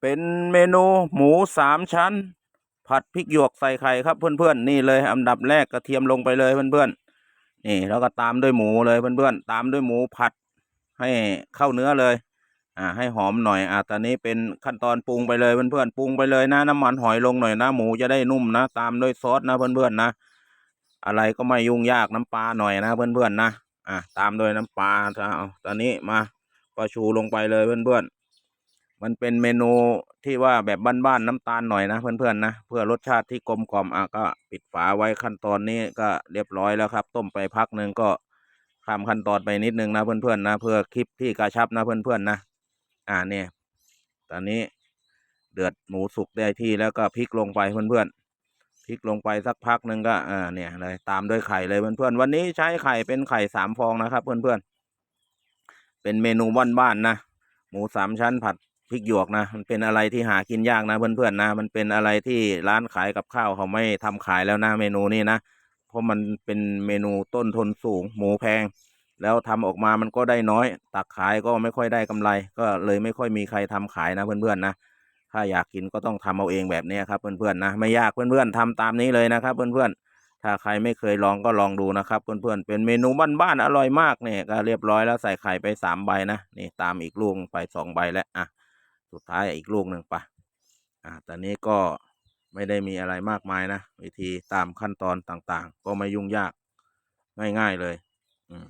เป็นเมนูหมูสามชั้น ผัดพริกหยวกใส่ไข่ครับเพื่อนๆนี่เลยอันดับแรกกระเทียมลงไปเลยเพื่อนๆนี่แล้วก็ตามด้วยหมูเลยเพื่อนๆตามด้วยหมูผัดให้เข้าเนื้อเลยอ่าให้หอมหน่อยอ่าตอนนี้เป็นขั้นตอนปรุงไปเลยเพื่อนๆปรุงไปเลยนะน้ำมันหอยลงหน่อยนะหมูจะได้นุ่มนะ ตามด้วยซอสนะเพื่อนๆนะ อะไรก็ไม่ยุ่งยากน้ำปลาหน่อยนะเพื่อนๆนะอ่าตามด้วยน้ำปลาเอาตอนนี้มาประชูลงไปเลยเพื่อนๆ มันเป็นเมนูที่ว่าแบบบ้านๆน้ำตาลหน่อยนะเพื่อนๆนะเพื่อรสชาติที่กลมกล่อมอะก็ปิดฝาไว้ขั้นตอนนี้ก็เรียบร้อยแล้วครับ ต้มไปพักหนึ่งก็ข้ามขั้นตอนไปนิดนึงนะเพื่อนๆนะเพื่อคลิปที่กระชับนะเพื่อนๆนะอ่าเนี่ยตอนนี้เดือดหมูสุกได้ที่แล้วก็พริกลงไปเพื่อนๆพริกลงไปสักพักหนึ่งก็อ่าเนี่ยเลยตามด้วยไข่เลยเพื่อนๆวันนี้ใช้ไข่เป็นไข่สามฟองนะครับ เพื่อนๆเป็นเมนูบ้านๆนะหมูสามชั้นผัด พริกหยวกนะมันเป็นอะไรที่หากินยากนะเพื่อนๆนะ มันเป็นอะไรที่ร้านขายกับข้าวเขาไม่ทำขายแล้วนะเมนูนี้นะเพราะมันเป็นเมนูต้นทุนสูง หมูแพง แล้วทำออกมามันก็ได้น้อย ตักขายก็ไม่ค่อยได้กำไร ก็เลยไม่ค่อยมีใครทำขายนะเพื่อนๆนะถ้าอยากกินก็ต้องทำเอาเองแบบนี้ครับเพื่อนๆนะไม่ยากเพื่อนๆทำตามนี้เลยนะครับ เพื่อนๆถ้าใครไม่เคยลองก็ลองดูนะครับเพื่อนๆเป็นเมนูบ้านๆอร่อยมากเนี่ยก็เรียบร้อยแล้วใส่ไข่ไปสามใบนะนี่ตามอีกลูกไปสองใบแล้วอะ สุดท้ายอีกลูกหนึ่งปะอ่าตอนนี้ก็ไม่ได้มีอะไรมากมายนะ วิธีตามขั้นตอนต่างๆ ก็ไม่ยุ่งยากง่ายๆเลย อืม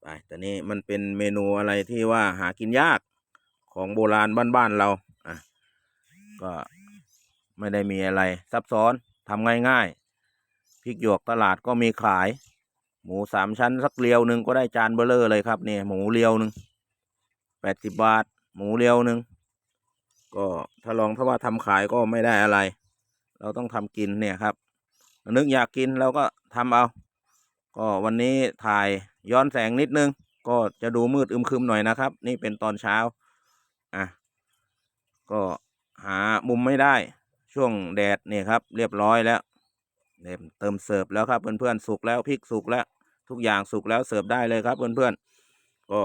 ไปตอนนี้มันเป็นเมนูอะไรที่ว่าหากินยากของโบราณบ้านๆเรา อะ ก็ไม่ได้มีอะไร ซับซ้อนทำง่ายๆพริกหยวกตลาดก็มีขาย หมูสามชั้นสักเรียวหนึ่งก็ได้จานเบลเลอร์เลยครับเนี่ยหมูเรียวหนึ่งแปดสิบบาท หมูเรียวหนึ่งก็ถ้าลองถ้าว่าทำขายก็ไม่ได้อะไร เราต้องทำกินเนี่ยครับ นึกอยากกินเราก็ทำเอา ก็วันนี้ถ่ายย้อนแสงนิดนึง ก็จะดูมืดอึมครึมหน่อยนะครับ นี่เป็นตอนเช้าอะก็หามุมไม่ได้ช่วงแดดเนี่ยครับ เรียบร้อยแล้วเริ่มเติมเสิร์ฟแล้วครับเพื่อนๆสุกแล้วพริกสุกแล้ว ทุกอย่างสุกแล้วเสิร์ฟได้เลยครับเพื่อนๆก็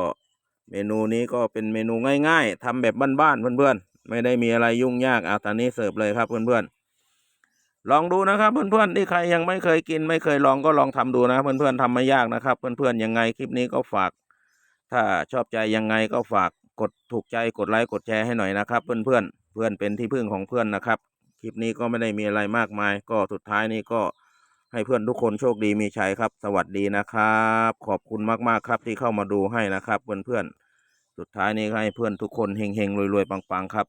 เมนูนี้ก็เป็นเมนูง่าย ๆทำแบบบ้านๆเพื่อนๆ ไม่ได้มีอะไรยุ่งยากเอาตอนนี้เสิร์ฟเลยครับเพื่อนๆ ลองดูนะครับเพื่อนๆที่ใครยังไม่เคยกิน ไม่เคยลองก็ลองทำดูนะเพื่อนๆทำไม่ยากนะครับ เพื่อนๆยังไงคลิปนี้ก็ฝาก ถ้าชอบใจยังไงก็ฝากกดถูกใจกดไลค์กดแชร์ให้หน่อยนะครับ เพื่อนๆเพื่อนเป็นที่พึ่งของเพื่อนนะครับ คลิปนี้ก็ไม่ได้มีอะไรมากมาย ก็สุดท้ายนี้ก็ ให้เพื่อนทุกคนโชคดีมีชัยครับ สวัสดีนะครับ ขอบคุณมากๆครับที่เข้ามาดูให้นะครับ เพื่อนๆ สุดท้ายนี้ให้เพื่อนทุกคนเฮงๆรวยๆปังๆครับ